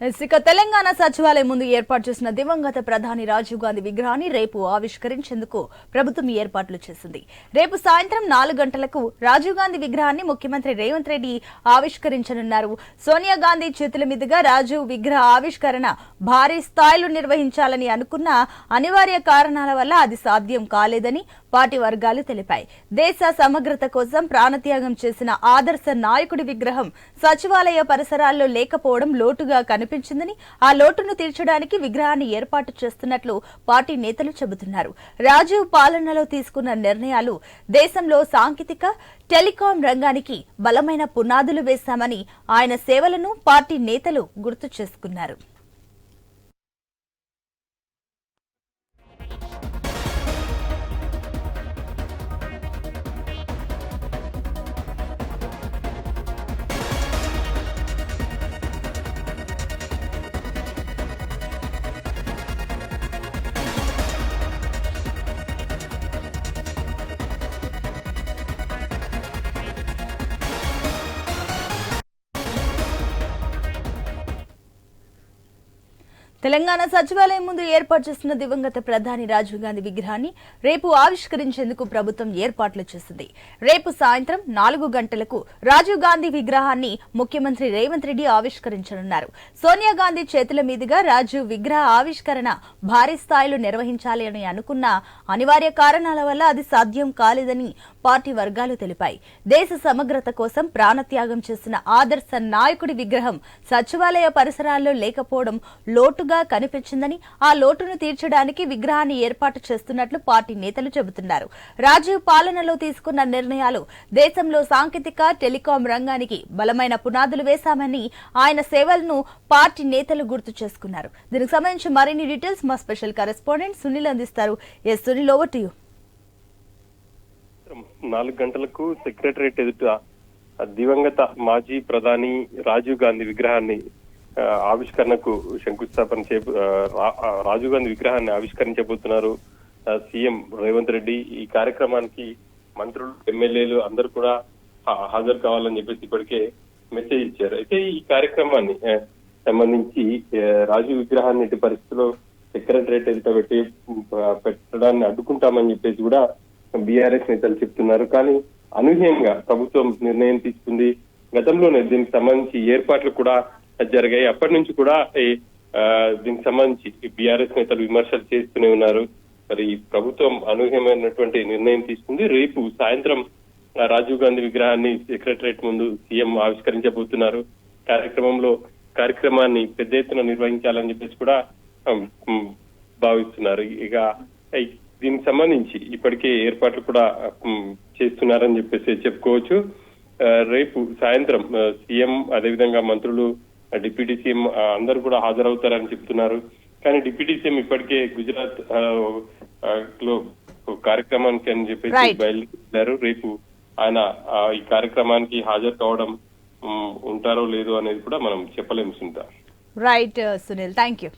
ఇక తెలంగాణ సచివాలయం ముందు ఏర్పాటు చేసిన దివంగత ప్రధాని రాజీవ్ గాంధీ విగ్రహాన్ని రేపు ఆవిష్కరించేందుకు ప్రభుత్వం ఏర్పాట్లు చేసింది. రేపు సాయంత్రం నాలుగు గంటలకు రాజీవ్ గాంధీ విగ్రహాన్ని ముఖ్యమంత్రి రేవంత్ రెడ్డి ఆవిష్కరించనున్నారు. సోనియా గాంధీ చేతుల మీదుగా రాజీవ్ విగ్రహ ఆవిష్కరణ భారీ స్థాయిలో నిర్వహించాలని అనుకున్న అనివార్య కారణాల వల్ల అది సాధ్యం కాలేదని పార్టీ వర్గాలు తెలిపాయి. దేశ సమగ్రత కోసం ప్రాణత్యాగం చేసిన ఆదర్శ నాయకుడి విగ్రహం సచివాలయ పరిసరాల్లో లేకపోవడం లోటుగా కనిపి కల్పించిందని ఆ లోటును తీర్చడానికి విగ్రహాన్ని ఏర్పాటు చేస్తున్నట్లు పార్టీ నేతలు చెబుతున్నారు. రాజీవ్ పాలనలో తీసుకున్న నిర్ణయాలు దేశంలో సాంకేతిక టెలికాం రంగానికి బలమైన పునాదులు వేశామని ఆయన సేవలను పార్టీ నేతలు గుర్తు చేసుకున్నారు. తెలంగాణ సచివాలయం ముందు ఏర్పాటు చేస్తున్న దివంగత ప్రధాని రాజీవ్ గాంధీ విగ్రహాన్ని రేపు ఆవిష్కరించేందుకు ప్రభుత్వం ఏర్పాట్లు చేసింది. రేపు సాయంత్రం నాలుగు గంటలకు రాజీవ్ గాంధీ విగ్రహాన్ని ముఖ్యమంత్రి రేవంత్ రెడ్డి ఆవిష్కరించనున్నారు. సోనియా గాంధీ చేతుల మీదుగా రాజీవ్ విగ్రహ ఆవిష్కరణ భారీ స్థాయిలో నిర్వహించాలి అని అనుకున్న అనివార్య కారణాల వల్ల అది సాధ్యం కాలేదని పార్టీ వర్గాలు తెలిపాయి. దేశ సమగ్రత కోసం ప్రాణత్యాగం చేసిన ఆదర్శ నాయకుడి విగ్రహం సచివాలయ పరిసరాల్లో లేకపోవడం లోటు లోటుగా కనిపించిందని ఆ లోటును తీర్చడానికి విగ్రహాన్ని ఏర్పాటు చేస్తున్నట్లు పార్టీ నేతలు చెబుతున్నారు. రాజీవ్ పాలనలో తీసుకున్న నిర్ణయాలు దేశంలో సాంకేతిక టెలికాం రంగానికి బలమైన పునాదులు వేశామని ఆయన సేవలను పార్టీ నేతలు గుర్తు చేసుకున్నారు. దీనికి సంబంధించి మరిన్ని డీటెయిల్స్ మా స్పెషల్ కరెస్పాండెంట్ సునీల్ అందిస్తారు. S Sunil over to you నాలుగు గంటలకు సెక్రటరేట్ ఎదుట దివంగత మాజీ ప్రధాని రాజీవ్ గాంధీ విగ్రహాన్ని ఆవిష్కరణకు శంకుస్థాపన చే రా- ఆ, రాజీవ్ గాంధీ విగ్రహాన్ని ఆవిష్కరించబోతున్నారు. సీఎం రేవంత్ రెడ్డి ఈ కార్యక్రమానికి మంత్రులు ఎమ్మెల్యేలు అందరూ కూడా హాజరు కావాలని చెప్పేసి ఇప్పటికే మెసేజ్ ఇచ్చారు. అయితే ఈ కార్యక్రమాన్ని సంబంధించి రాజీవ్ విగ్రహాన్ని ఎట్టి పరిస్థితుల్లో సెక్రటరేట్ ఎదుట పెట్టి పెట్టడాన్ని అడ్డుకుంటామని చెప్పేసి కూడా బీఆర్ఎస్ నేతలు చెప్తున్నారు. కానీ అనూహ్యంగా ప్రభుత్వం నిర్ణయం తీసుకుంది. గతంలోనే దీనికి సంబంధించి ఏర్పాట్లు కూడా జరిగాయి. అప్పటి నుంచి కూడా దీనికి సంబంధించి బీఆర్ఎస్ నేతలు విమర్శలు చేస్తూనే ఉన్నారు. మరి ఈ ప్రభుత్వం అనూహ్యమైనటువంటి నిర్ణయం తీసుకుంది. రేపు సాయంత్రం రాజీవ్ గాంధీ విగ్రహాన్ని సెక్రటరేట్ ముందు సీఎం ఆవిష్కరించబోతున్నారు. కార్యక్రమంలో కార్యక్రమాన్ని పెద్ద ఎత్తున నిర్వహించాలని చెప్పేసి కూడా భావిస్తున్నారు. ఇక దీనికి సంబంధించి ఇప్పటికే ఏర్పాట్లు కూడా చేస్తున్నారని చెప్పేసి చెప్పుకోవచ్చు. రేపు సాయంత్రం సీఎం అదేవిధంగా మంత్రులు డిప్యూటీ సీఎం అందరూ కూడా హాజరవుతారని చెప్తున్నారు. కానీ డిప్యూటీ సీఎం ఇప్పటికే గుజరాత్లో కార్యక్రమానికి అని చెప్పేసి. బయలుదేరారు. రేపు ఆయన ఈ కార్యక్రమానికి హాజరు కావడం ఉంటారో లేదో అనేది కూడా మనం చెప్పలేము Sunitha. Right Sunil. Thank you